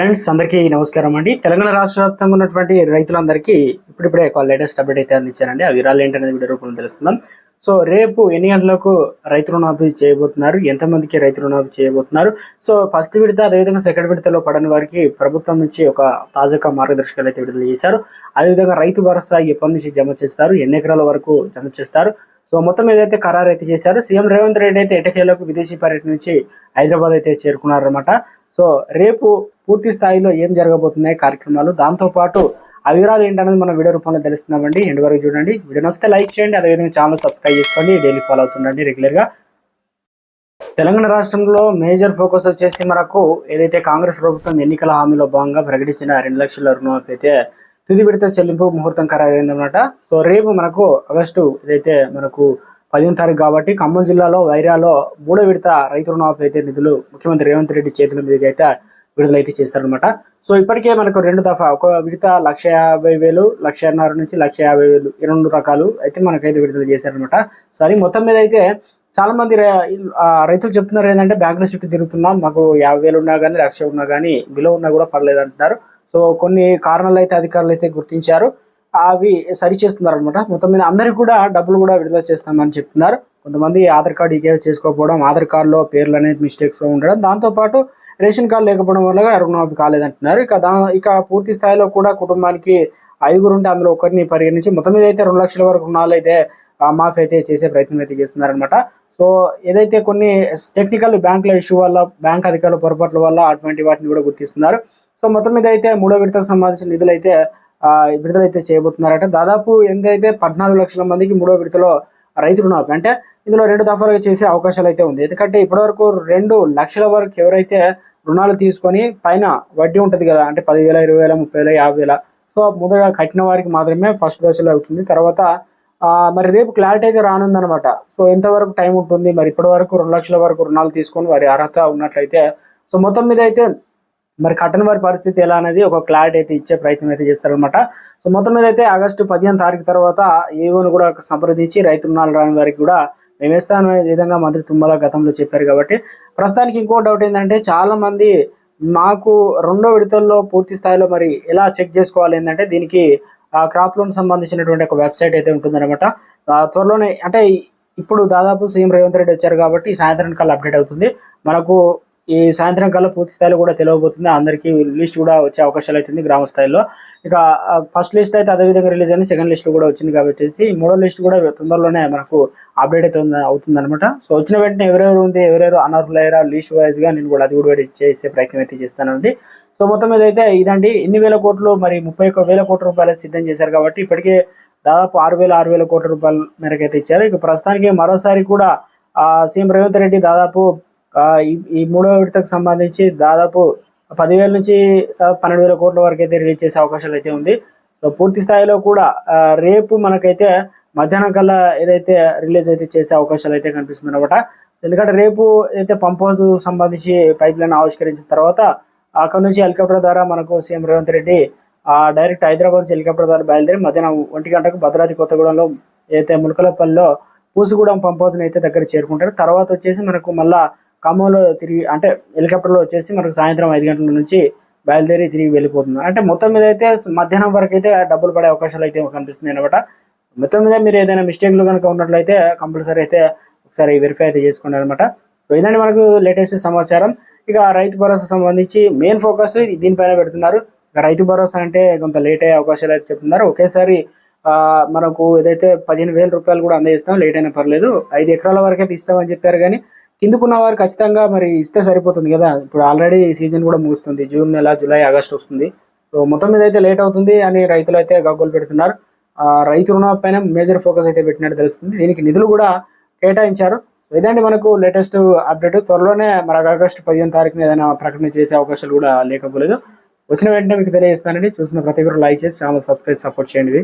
Friends అందరికీ నమస్కారం అండి. తెలంగాణ రాష్ట్ర వ్యాప్తంగా ఉన్నటువంటి రైతులందరికీ ఇప్పుడిప్పుడే ఒక లేటెస్ట్ అప్డేట్ అయితే అందించారండి ఆ వివరాలు ఏంటనేది వీడియో రూపంలో తెలుసుకుందాం. సో రేపు ఎన్ని గంటలకు రైతు రుణమాఫీ చేయబోతున్నారు? ఎంతమందికి రైతు రుణమాఫీ చేయబోతున్నారు? సో ఫస్ట్ విడత అదేవిధంగా సెకండ్ విడతలో పడని వారికి ప్రభుత్వం నుంచి ఒక తాజాగా మార్గదర్శకాలు అయితే విడుదల చేశారు. అదేవిధంగా రైతు భరోసా ఎప్పటి నుంచి జమ చేస్తారు. ఎన్ని ఎకరాల వరకు జమ చేస్తారు? సో మొత్తం ఏదైతే ఖరారు అయితే చేశారు సీఎం రేవంత్ రెడ్డి అయితే ఎటకేలకు విదేశీ పర్యటన నుంచి హైదరాబాద్ అయితే చేరుకున్నారన్నమాట. సో రేపు పూర్తి స్థాయిలో ఏం జరగబోతున్నాయి కార్యక్రమాలు దాంతోపాటు ఆ వివరాలు ఏంటనేది మనం వీడియో రూపంలో తెలుస్తున్నామండి. ఎండ్ వరకు చూడండి. వీడియో నచ్చితే లైక్ చేయండి అదేవిధంగా ఛానల్ సబ్స్క్రైబ్ చేసుకోండి. డైలీ ఫాలో అవుతుండండి రెగ్యులర్గా. తెలంగాణ రాష్ట్రంలో మేజర్ ఫోకస్ వచ్చేసి మనకు ఏదైతే కాంగ్రెస్ ప్రభుత్వం ఎన్నికల హామీలో భాగంగా ప్రకటించిన రెండు లక్షల రుణమాఫీ అయితే తుది విడత చెల్లింపు ముహూర్తం ఖరారైందన్నమాట. సో రేపు మనకు ఆగస్టు ఏదైతే మనకు పదిహేను తారీఖు కాబట్టి ఖమ్మం జిల్లాలో వైరాలో మూడో విడత రైతు రుణమాఫీ అయితే నిధులు ముఖ్యమంత్రి రేవంత్ రెడ్డి చేతుల మీదకి అయితే విడుదలైతే చేస్తారనమాట సో ఇప్పటికే మనకు రెండు దఫా ఒక విడత లక్ష యాభై వేలు లక్షన్నర నుంచి లక్ష యాభై వేలు రెండు రకాలు అయితే మనకైతే విడుదల చేశారనమాట సరే మొత్తం మీద అయితే చాలా మంది రైతులు చెప్తున్నారు ఏంటంటే బ్యాంకుల చుట్టూ తిరుగుతున్నాం మాకు యాభై వేలు ఉన్నా కానీ లక్ష ఉన్నా కానీ బిలో ఉన్నా కూడా పర్లేదు అంటున్నారు. సో కొన్ని కారణాలు అయితే అధికారులు అయితే గుర్తించారు. అవి సరి చేస్తున్నారు అనమాట మొత్తం మీద అందరికి కూడా డబ్బులు కూడా విడుదల చేస్తామని చెప్తున్నారు. కొంతమంది ఆధార్ కార్డు ఈకేవై చేసుకోకపోవడం ఆధార్ కార్డులో పేర్లు అనేది మిస్టేక్స్ ఉండడం దాంతోపాటు రేషన్ కార్డు లేకపోవడం వల్ల రుణమాఫీ కాలేదంటున్నారు. ఇక దా ఇక పూర్తి స్థాయిలో కూడా కుటుంబానికి ఐదుగురు ఉంటే అందులో ఒకరిని పరిగణించి మొత్తం మీద అయితే రెండు లక్షల వరకు రుణాలు అయితే మాఫీ అయితే చేసే ప్రయత్నం అయితే చేస్తున్నారనమాట సో ఏదైతే కొన్ని టెక్నికల్ బ్యాంకుల ఇష్యూ వల్ల బ్యాంక్ అధికారుల పొరపాట్ల వల్ల అటువంటి వాటిని కూడా గుర్తిస్తున్నారు. సో మొత్తం మీద అయితే మూడో విడతకు సంబంధించిన నిధులు అయితే విడుదలైతే చేయబోతున్నారట. దాదాపు ఎంతైతే పద్నాలుగు లక్షల మందికి మూడో విడతలో రైతు రుణమాఫీ అంటే ఇందులో రెండు దఫాలుగా చేసే అవకాశాలు అయితే ఉంది. ఎందుకంటే ఇప్పటివరకు రెండు లక్షల వరకు ఎవరైతే రుణాలు తీసుకొని పైన వడ్డీ ఉంటుంది కదా అంటే పదివేల ఇరవై వేల ముప్పై వేల యాభై వేల సో మొదట కట్టిన వారికి మాత్రమే ఫస్ట్ దశలో అవుతుంది. తర్వాత మరి రేపు క్లారిటీ అయితే రానుందనమాట సో ఎంతవరకు టైం ఉంటుంది? మరి ఇప్పటి వరకు రెండు లక్షల వరకు రుణాలు తీసుకొని వారి అర్హత ఉన్నట్లయితే సో మొత్తం మీద అయితే మరి కట్టని వారి పరిస్థితి ఎలా అనేది ఒక క్లారిటీ అయితే ఇచ్చే ప్రయత్నం అయితే చేస్తారనమాట సో మొత్తం మీద అయితే ఆగస్టు పదిహేను తారీఖు తర్వాత ఏవోని కూడా సంప్రదించి రైతు రుణాలు రాని వారికి కూడా మేమేస్తాను అనే విధంగా మంత్రి తుమ్మల గతంలో చెప్పారు కాబట్టి. ప్రస్తుతానికి ఇంకో డౌట్ ఏంటంటే చాలా మంది మాకు రెండో విడతల్లో పూర్తి స్థాయిలో మరి ఎలా చెక్ చేసుకోవాలి ఏంటంటే దీనికి క్రాప్ లోన్ సంబంధించినటువంటి ఒక వెబ్సైట్ అయితే ఉంటుందన్నమాట. త్వరలోనే అంటే ఇప్పుడు దాదాపు సీఎం రేవంత్ రెడ్డి వచ్చారు కాబట్టి ఈ సాయంత్రం కల్లా అప్డేట్ అవుతుంది. మనకు ఈ సాయంత్రం కల్లా పూర్తి స్థాయిలో కూడా తెలియబోతుంది. అందరికీ లిస్ట్ కూడా వచ్చే అవకాశాలు అవుతుంది గ్రామ స్థాయిలో. ఇక ఫస్ట్ లిస్ట్ అయితే అదే విధంగా రిలీజ్ అయింది. సెకండ్ లిస్ట్ కూడా వచ్చింది కాబట్టి మూడో లిస్ట్ కూడా తొందరలోనే మనకు అప్డేట్ అయితే అవుతుంది అనమాట సో వచ్చిన వెంటనే ఎవరెవరు ఉంది ఎవరెవరు అనర్హులయ్యారా లిస్ట్ వైజ్గా నేను కూడా అది కూడా చేసే ప్రయత్నం అయితే చేస్తానండి. సో మొత్తం మీద అయితే ఇదండి. ఎన్ని వేల కోట్లు? మరి ముప్పై ఒక్క వేల కోట్ల రూపాయలు సిద్ధం చేశారు కాబట్టి ఇప్పటికే దాదాపు ఆరు వేల ఆరు వేల కోట్ల రూపాయల మేరకు అయితే ఇచ్చారు. ఇక ప్రస్తుతానికి మరోసారి కూడా సీఎం రేవంత్ రెడ్డి దాదాపు ఈ ఈ మూడో విడతకు సంబంధించి దాదాపు పదివేల నుంచి పన్నెండు వేల కోట్ల వరకు అయితే రిలీజ్ చేసే అవకాశాలు అయితే ఉంది. సో పూర్తి స్థాయిలో కూడా రేపు మనకైతే మధ్యాహ్నం కల్లా ఏదైతే రిలీజ్ అయితే చేసే అవకాశాలు అయితే కనిపిస్తుంది అనమాట ఎందుకంటే రేపు అయితే పంప్ హౌస్ సంబంధించి పైప్ లైన్ ఆవిష్కరించిన తర్వాత అక్కడ నుంచి హెలికాప్టర్ ద్వారా మనకు సీఎం రేవంత్ రెడ్డి డైరెక్ట్ హైదరాబాద్ నుంచి హెలికాప్టర్ ద్వారా బయలుదేరి మధ్యాహ్నం ఒంటి గంటకు భద్రాద్రి కొత్తగూడెంలో ఏదైతే ములకలపల్లిలో పూసుగూడెం పంప్ హౌస్ని అయితే దగ్గర చేరుకుంటారు. తర్వాత వచ్చేసి మనకు మళ్ళా ఖమ్మంలో తిరిగి అంటే హెలికాప్టర్లో వచ్చేసి మనకు సాయంత్రం ఐదు గంటల నుంచి బయలుదేరి తిరిగి వెళ్ళిపోతుంది అంటే మొత్తం మీద అయితే మధ్యాహ్నం వరకు అయితే డబ్బులు పడే అవకాశాలు అయితే కనిపిస్తుంది అనమాట మొత్తం మీద మీరు ఏదైనా మిస్టేక్లు కనుక ఉన్నట్లయితే కంపల్సరీ అయితే ఒకసారి వెరిఫై అయితే చేసుకోండి అనమాట సో ఇదండి మనకు లేటెస్ట్ సమాచారం. ఇక రైతు భరోసా సంబంధించి మెయిన్ ఫోకస్ దీనిపైన పెడుతున్నారు. ఇక రైతు భరోసా అంటే కొంత లేట్ అయ్యే అవకాశాలు అయితే చెప్తున్నారు. ఒకేసారి మనకు ఏదైతే పదిహేను వేల రూపాయలు కూడా అందజేస్తాం లేట్ అయినా పర్లేదు. ఐదు ఎకరాల వరకు అయితే ఇస్తామని చెప్పారు కానీ కిందకున్న వారు ఖచ్చితంగా మరి ఇస్తే సరిపోతుంది కదా. ఇప్పుడు ఆల్రెడీ సీజన్ కూడా ముగుస్తుంది. జూన్ నెల జూలై ఆగస్ట్ వస్తుంది. సో మొత్తం మీద అయితే లేట్ అవుతుంది అని రైతులు అయితే గగ్గోలు పెడుతున్నారు. ఆ, రైతు రుణ పైన మేజర్ ఫోకస్ అయితే పెట్టినట్టు తెలుస్తుంది. దీనికి నిధులు కూడా కేటాయించారు. సో ఇదండి మనకు లేటెస్ట్ అప్డేట్ త్వరలోనే మరి ఆగస్టు పదిహేను తారీఖున ఏదైనా ప్రకటన చేసే అవకాశాలు కూడా లేకపోలేదు. వచ్చిన వెంటనే మీకు తెలియజేస్తానండి. చూసిన ప్రతి ఒక్కరు లైక్ చేసి ఛానల్ సబ్స్క్రైబ్ సపోర్ట్ చేయండి.